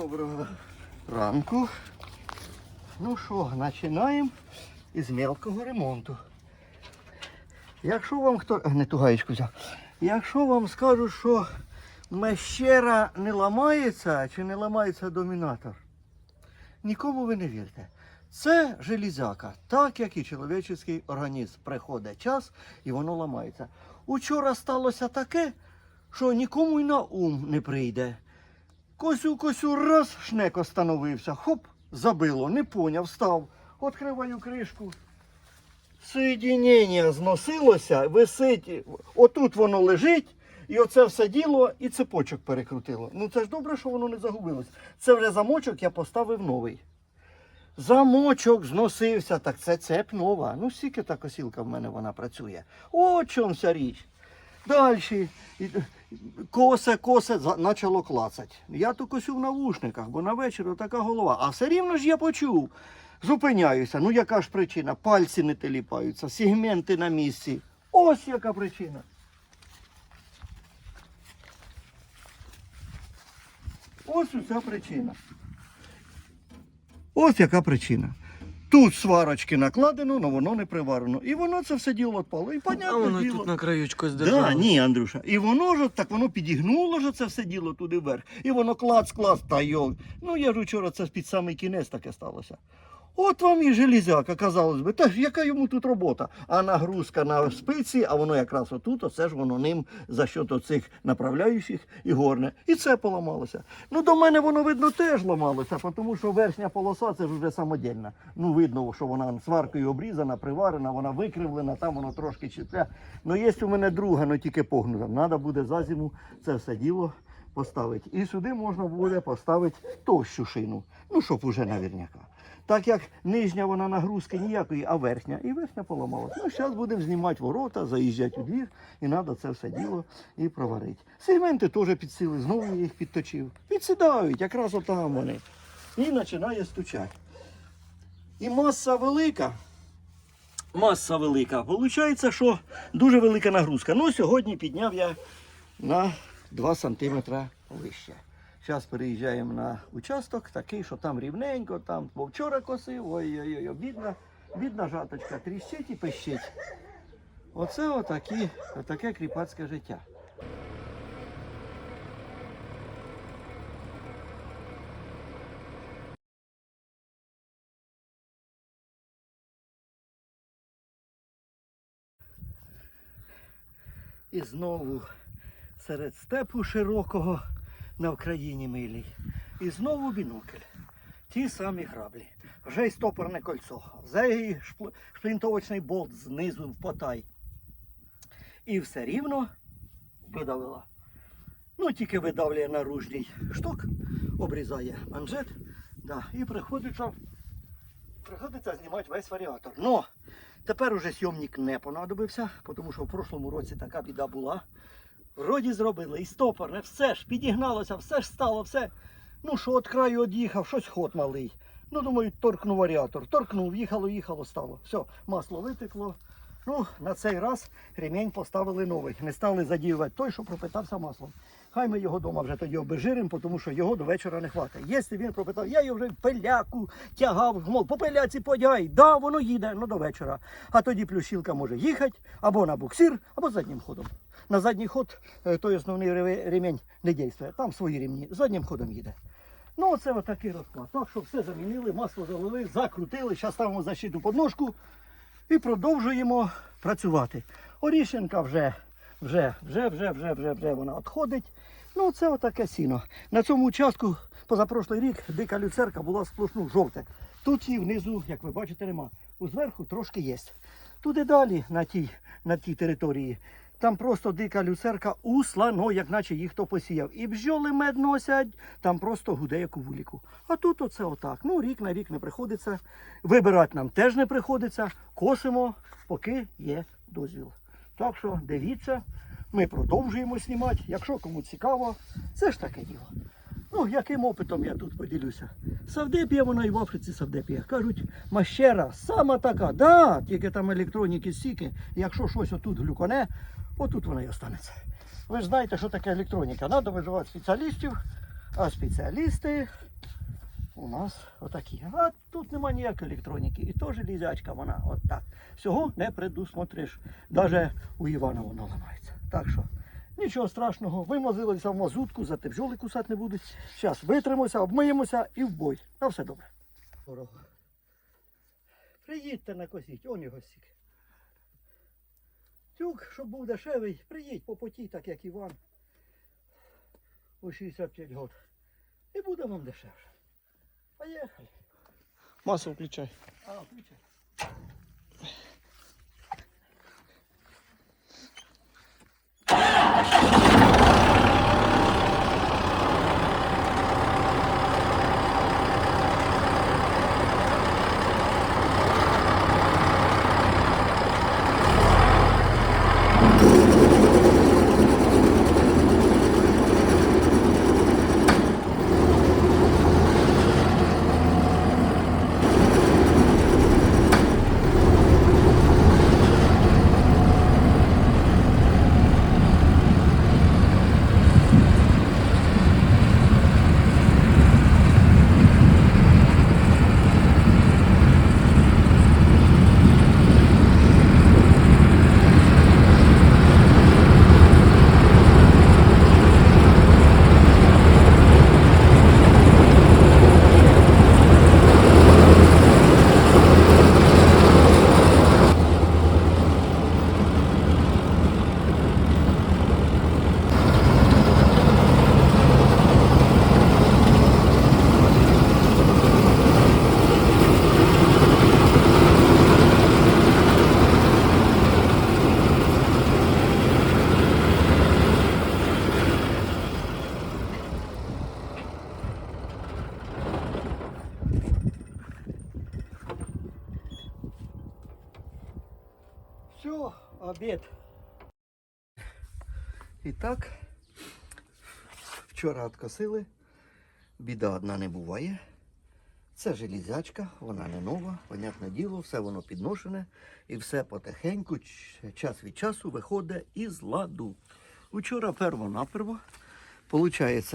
Доброго ранку. Ну що, починаємо із мелкого ремонту. Якщо вам хто. Не ту гаєчку взяв. Якщо вам скажуть, що мещера не ламається чи не ламається домінатор, нікому ви не вірте. Це железяка, так як і чоловічий організм. Приходить час і воно ламається. Учора сталося таке, що нікому й на ум не прийде. Косю, косю, раз, шнек остановився. Хоп, забило, не поняв, став. Откриваю кришку. Соєдінення зносилося, висить, отут воно лежить, і оце все діло, і цепочок перекрутило. Ну це ж добре, що воно не загубилось. Це вже замочок я поставив новий. Замочок зносився, так це цеп нова. Ну, скільки та косілка в мене вона працює. О, чом річ. Далі. Косе, косе, почало клацать. Я то косю в навушниках, бо на вечір така голова. А все рівно ж я почув. Зупиняюся. Ну яка ж причина? Пальці не теліпаються, сегменти на місці. Ось яка причина. Ось уся причина. Ось яка причина. Тут сварочки накладено, але воно не приварено. І воно це все діло відпало. І А воно діло. тут на краючку Да, здержало. ні, Андрюша. І воно ж так воно підігнуло ж це все діло туди вверх. І воно клац, клац, та йо. Ну я ж вчора це під самий кінець таке сталося. От вам і железяка, казалось би, та яка йому тут робота? А нагрузка на спиці, а воно якраз отут, оце ж воно ним за счет оцих направляючих і горне. І це поламалося. Ну до мене воно видно теж ламалося, тому що верхня полоса це ж вже самодільна. Ну видно, що вона сваркою обрізана, приварена, вона викривлена, там воно трошки чітля. Ну є у мене друга, але тільки погнута. Треба буде за зиму це все діло поставити. І сюди можна буде поставити товщу шину. Ну, щоб уже наверняка. Так як нижня вона нагрузки ніякої, а верхня. І верхня поламалася. Ну, зараз будемо знімати ворота, заїжджати у двір, і треба це все діло і проварити. Сегменти теж підсили, знову я їх підточив. Підсідають, якраз отам вони. І починає стучати. І маса велика. Маса велика. Получається, що дуже велика нагрузка. Ну, сьогодні підняв я на 2 см вище. Зараз переїжджаємо на участок, такий, що там рівненько, там бо вчора косив, ой-ой-ой, бідна, бідна жаточка, тріщить і пищить. Оце отакі, отаке кріпацьке життя. І знову серед степу широкого на Вкраїні милій. І знову бінокль. Ті самі граблі. Вже й стопорне кольцо, вже й шплінтовочний болт знизу в потай. І все рівно видавила. Ну, тільки видавлює наружній шток, обрізає манжет, да, і приходиться, приходиться знімати весь варіатор. Но тепер уже сйомник не понадобився, тому що в прошлому році така біда була. Вроді зробили, і стопорне, все ж підігналося, все ж стало, все. Ну що, від краю од'їхав, щось ход малий. Ну, думаю, торкну варіатор. Торкнув, їхало, їхало, стало. Все, масло витекло. Ну, на цей раз ремінь поставили новий. Не стали задіювати той, що пропитався маслом. Хай ми його вдома вже тоді обезжиримо, тому що його до вечора не хватить. Якщо він пропитав, я його вже пиляку тягав, мов, по пиляці подяй, да, воно їде, ну до вечора. А тоді плющілка може їхати або на буксир, або заднім ходом. На задній ход е, той основний ре- ремінь не дійствує. Там свої ремні, заднім ходом їде. Ну, оце отакий розклад. Так що все замінили, масло залили, закрутили, зараз ставимо защиту подножку і продовжуємо працювати. Орішенка вже, вже, вже, вже, вже, вже, вже вона відходить. Ну, це отаке сіно. На цьому участку позапрошлий рік дика люцерка була сплошну жовте. Тут її внизу, як ви бачите, нема. Зверху трошки є. Туди далі, на тій, на тій території, там просто дика люцерка услано, як наче їх хто посіяв. І бджоли мед носять, там просто гуде, як у вуліку. А тут оце отак. Ну, рік на рік не приходиться. Вибирати нам теж не приходиться. Косимо, поки є дозвіл. Так що дивіться, ми продовжуємо знімати. Якщо кому цікаво, це ж таке діло. Ну, яким опитом я тут поділюся. Савдепія вона і в Африці Савдепія. Кажуть, мащера сама така, да, тільки там електроніки стільки. Якщо щось отут глюконе, отут вона і останеться. Ви ж знаєте, що таке електроніка. Треба визивати спеціалістів, А спеціалісти у нас отакі. А тут нема ніякої електроніки. І то железячка вона от так. Всього не предусмотриш. Навіть у Івана вона ламається. Так що нічого страшного. Вимозилися в мазутку, зате бджоли кусати не будуть. Зараз витримося, обмиємося і в бой. На все добре. Приїдьте на косіть, он його стільки. Тюк, щоб був дешевий, приїдь по поті, так як Іван. У 65 років. І буде вам дешевше. Поїхали. Масло включай. А, включай. Все, обід. І так, вчора откосили. Біда одна не буває. Це железячка, вона не нова, понятне діло, все воно підношене і все потихеньку, час від часу виходить із ладу. Учора перво-наперво, виходить,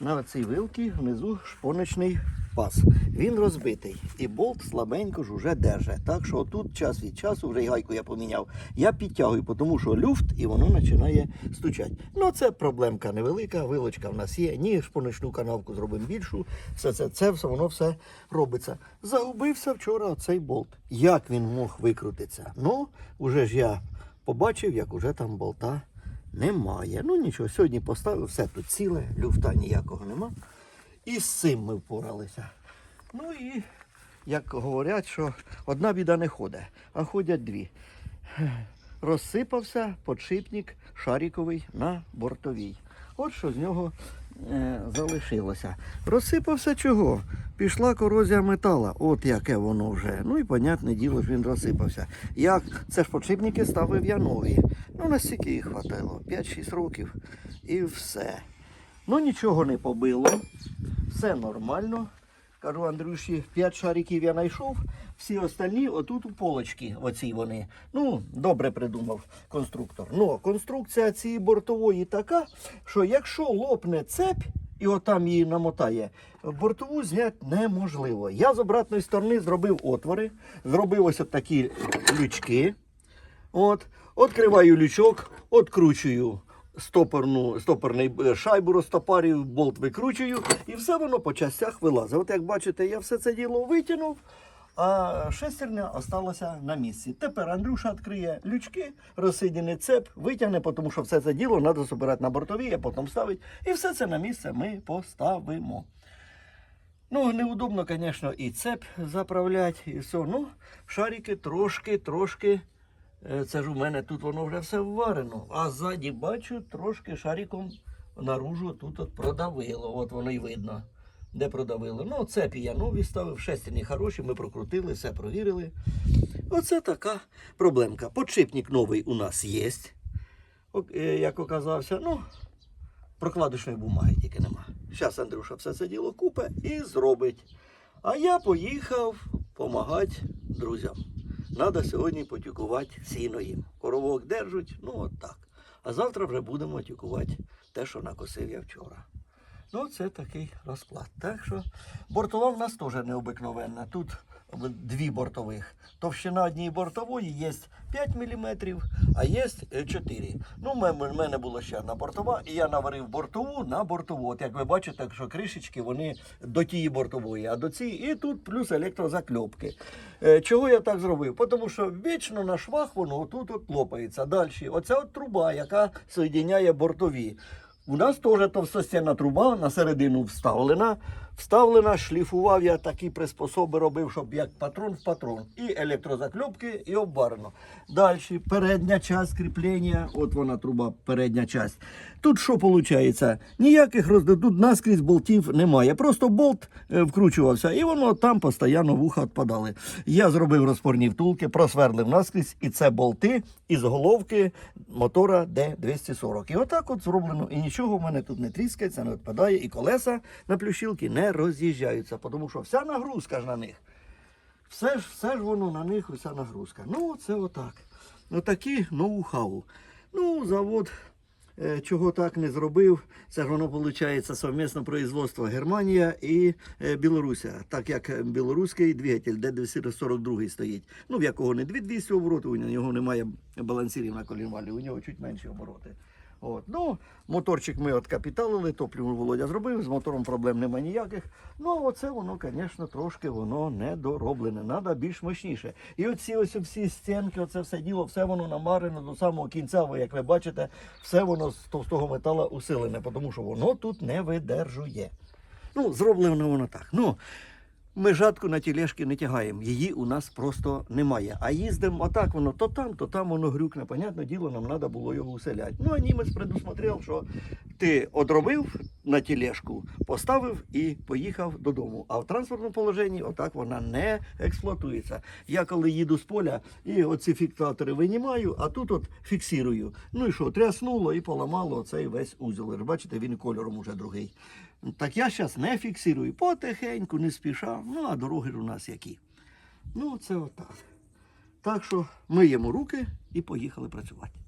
на цій вилці внизу шпоночний пас. Він розбитий і болт слабенько ж уже держить. Так що тут час від часу, вже й гайку я поміняв, я підтягую, тому що люфт і воно починає стучати. Ну це проблемка невелика, вилочка в нас є. Ні, шпоночну канавку зробимо більшу. Все це, це все воно все робиться. Загубився вчора оцей болт. Як він мог викрутитися? Ну, уже ж я побачив, як уже там болта немає. Ну нічого, сьогодні поставив, все тут ціле, люфта ніякого нема. І з цим ми впоралися. Ну і як говорять, що одна біда не ходить, а ходять дві. Розсипався подшипник шариковий на бортовій. От що з нього е, залишилося. Розсипався чого? Пішла корозія метала. От яке воно вже. Ну і понятне діло, він розсипався. Як це ж подшипники ставив я нові. Ну настільки їх хватило. 5-6 років і все. Ну нічого не побило, все нормально. Кажу Андрюші, 5 шариків я знайшов, всі остальні отут у полочки, оці вони. Ну, добре придумав конструктор. Ну, конструкція цієї бортової така, що якщо лопне цепь і отам її намотає, бортову зняти неможливо. Я з обратної сторони зробив отвори, зробив ось такі лючки. От, відкриваю лючок, відкручую стопорну, стопорний е, шайбу розтопарюю, болт викручую, і все воно по частях вилазить. От як бачите, я все це діло витягнув, а шестерня осталася на місці. Тепер Андрюша відкриє лючки, розсидіний цеп, витягне, тому що все це діло треба збирати на бортові, а потім ставити. І все це на місце ми поставимо. Ну, неудобно, звісно, і цеп заправляти, і все. Ну, шарики трошки, трошки. е, Це ж у мене тут воно вже все вварено. А ззаді бачу, трошки шариком наружу тут от продавило. От воно й видно, де продавило. Ну, цепі я нові ставив, шестерні хороші, ми прокрутили, все провірили. Оце така проблемка. Подшипник новий у нас є, як оказався. Ну, прокладочної бумаги тільки нема. Зараз Андрюша все це діло купе і зробить. А я поїхав допомагати друзям. Надо сьогодні потюкувати сіно їм. Коровок держуть, ну от так. А завтра вже будемо тюкувати те, що накосив я вчора. Ну, це такий розклад. Так що бортова в нас теж необикновенна. Тут дві бортових. Товщина однієї бортової є 5 мм, а є 4. Ну, в мене була ще одна бортова, і я наварив бортову на бортову. От як ви бачите, що кришечки вони до тієї бортової, а до цієї, і тут плюс електрозакльопки. Е, Чого я так зробив? Тому що вічно на швах воно отут от лопається. Далі, оця от труба, яка соєдиняє бортові. У нас теж товстостінна труба на середину вставлена. Вставлена, шліфував я такі приспособи робив, щоб як патрон в патрон. І електрозакльопки, і обварено. Далі передня часть кріплення, от вона труба, передня часть. Тут що виходить? Ніяких роздив, тут наскрізь болтів немає. Просто болт е, вкручувався, і воно там постійно вуха відпадали. Я зробив розпорні втулки, просверлив наскрізь, і це болти із головки мотора D240. І отак от зроблено. І нічого в мене тут не тріскається, не відпадає, і колеса на плющилки не роз'їжджаються, тому що вся нагрузка ж на них. Все ж, все ж воно на них, уся нагрузка. Ну, це отак. Отакі ноу-хау. Ну, завод, е, чого так не зробив, це ж воно виходить совмісне производство Германія і е, Білоруся. Так як білоруський двигатель D242 стоїть. Ну, в якого не 2200 оборотів, у нього немає балансирів на колінвалі, у нього чуть менші обороти. От. Ну, моторчик ми откапіталили, топливо Володя зробив, з мотором проблем нема ніяких. Ну, оце воно, звісно, трошки воно недороблене. Треба більш мощніше. І оці ось всі стінки, оце все діло, все воно намарено до самого кінця. Ви, як ви бачите, все воно з товстого металу усилене, тому що воно тут не видержує. Ну, зроблено воно так. Ну, ми жатку на тілешки не тягаємо, її у нас просто немає. А їздимо отак воно то там, то там воно грюкне. Понятне діло, нам треба було його уселяти. Ну, а німець предусмотрел, що ти одробив на тілешку, поставив і поїхав додому. А в транспортному положенні отак вона не експлуатується. Я коли їду з поля і оці фіксатори винімаю, а тут от фіксирую. Ну і що, тряснуло і поламало цей весь узел. Бачите, він кольором уже другий. Так я зараз не фіксирую, потихеньку, не спіша. Ну, а дороги у нас які. Ну, це отак. Так що миємо руки і поїхали працювати.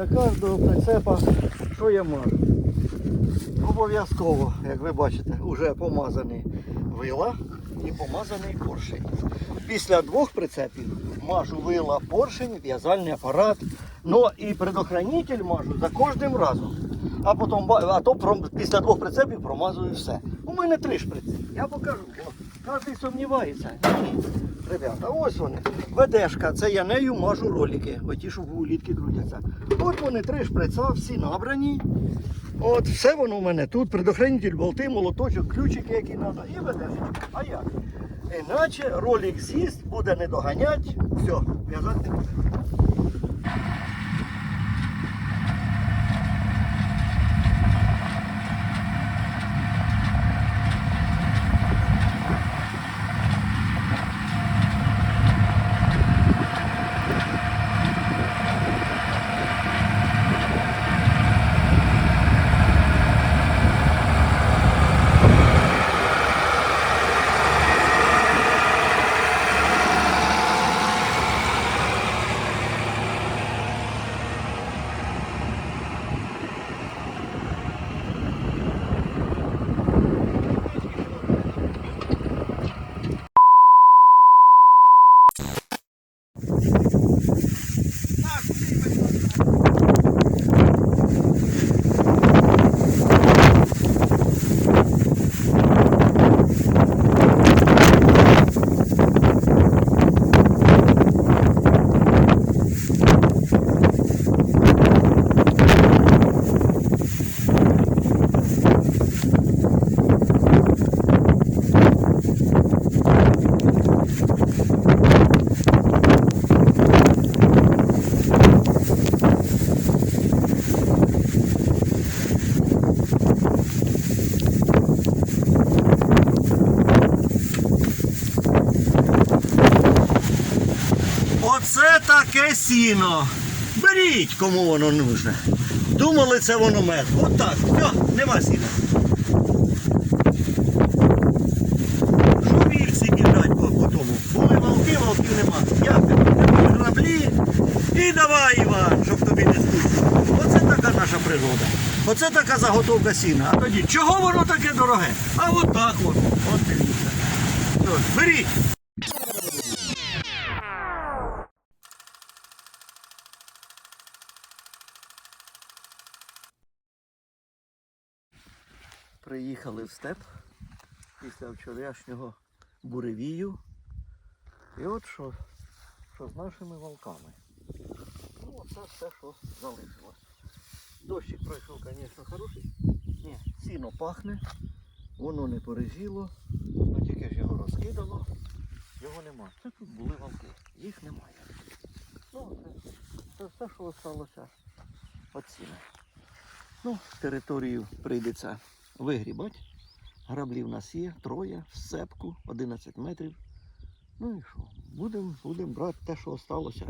Після кожного прицепа, що я мажу? Обов'язково, як ви бачите, вже помазані вила і помазаний поршень. Після двох прицепів мажу вила, поршень, в'язальний апарат. Ну і предохранитель мажу за кожним разом. а потім а то після двох прицепів промазую все. У мене три шприци. Я покажу, кожен сумнівається. Ні, ребята, ось вони. ВДшка, це я нею мажу ролики, оті, що в улітки крутяться. От вони три шприца, всі набрані. От, все воно у мене тут, предохранитель болти, молоточок, ключики, які треба, і ведешечка. А як? Іначе ролик з'їсть, буде не доганять, все, в'язати не буде. Оце таке сіно. Беріть, кому воно нужне. Думали, це воно мед. Отак. Все, нема сіна. Що вільці біжать по, по тому? Були вовки, вовків нема. Як нема граблі. І давай, Іван, щоб тобі не скучно. Оце така наша природа. Оце така заготовка сіна. А тоді, чого воно таке дороге? А от так воно. От дивіться. Беріть. Приїхали в степ після вчорашнього буревію. І от що, що з нашими волками. Ну, оце все, що залишилось. Дощик пройшов, звісно, хороший. Ні, сіно пахне, воно не пережіло, ну тільки ж його розкидало, його нема. Це тут були волки, їх немає. Ну, це, це все, що залишилося від. Ну, територію прийдеться вигрібати. Граблі в нас є, троє, в сцепку, 11 метрів. Ну і що? Будемо будем брати те, що залишилося.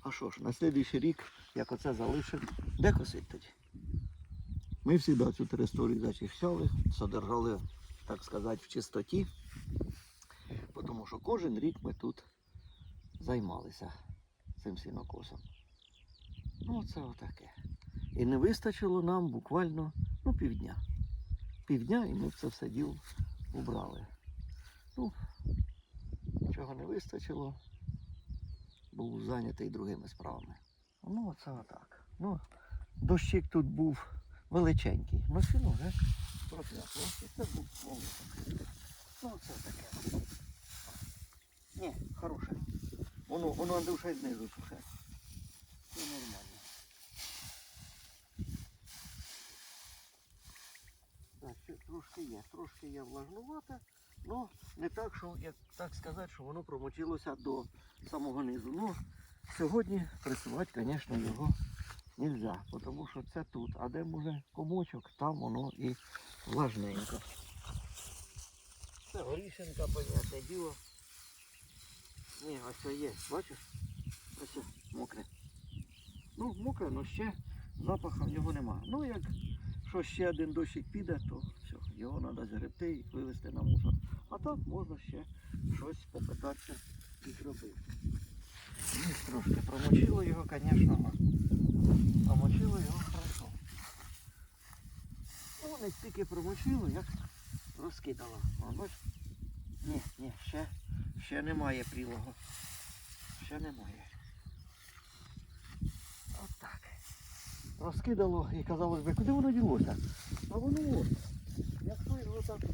А що ж, на слідуючий рік, як оце залишимо, де косить тоді? Ми завжди цю територію зачищали, содержали, так сказати, в чистоті. Тому що кожен рік ми тут займалися цим сінокосом. Ну, це отаке. І не вистачило нам буквально ну, півдня. Півдня і ми це все діло убрали. Ну, чого не вистачило, був зайнятий другими справами. Ну, оце отак. Ну, дощик тут був величенький. Ну, сіно вже проклятло. Це був молоток. Ну, це таке. Ні, хороше. Воно, воно душе знизу сухе. Це нормально. Так, ще трошки є, трошки є влажнувате, але не так, що, як так сказати, що воно промочилося до самого низу. Ну, сьогодні пресувати, звісно, його не можна, тому що це тут. А де може комочок, там воно і влажненько. Це горішенка, понятне діло. Ні, ось є, бачиш? Ось мокре. Ну, мокре, але ще запаху в нього нема. Ну, як що ще один дощик піде, то все, його треба згребти і вивезти на мусор. А так можна ще щось попитатися і зробити. Ну, трошки промочило його, звісно, промочило його хорошо. Ну, не стільки промочило, як розкидало. Ні, ні, ще, ще немає прілого. Ще немає. Розкидало і казалось би, куди воно ділося? А воно от. Якщо його так то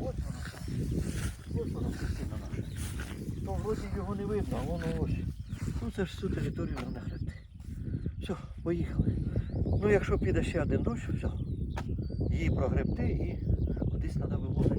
ось воно все. Ось воно частина наша. То вроді його не видно, а воно ось. Ну це ж всю територію на хребти. Все, поїхали. Ну якщо піде ще один дощ, все. Її прогребти і кудись треба вивозити.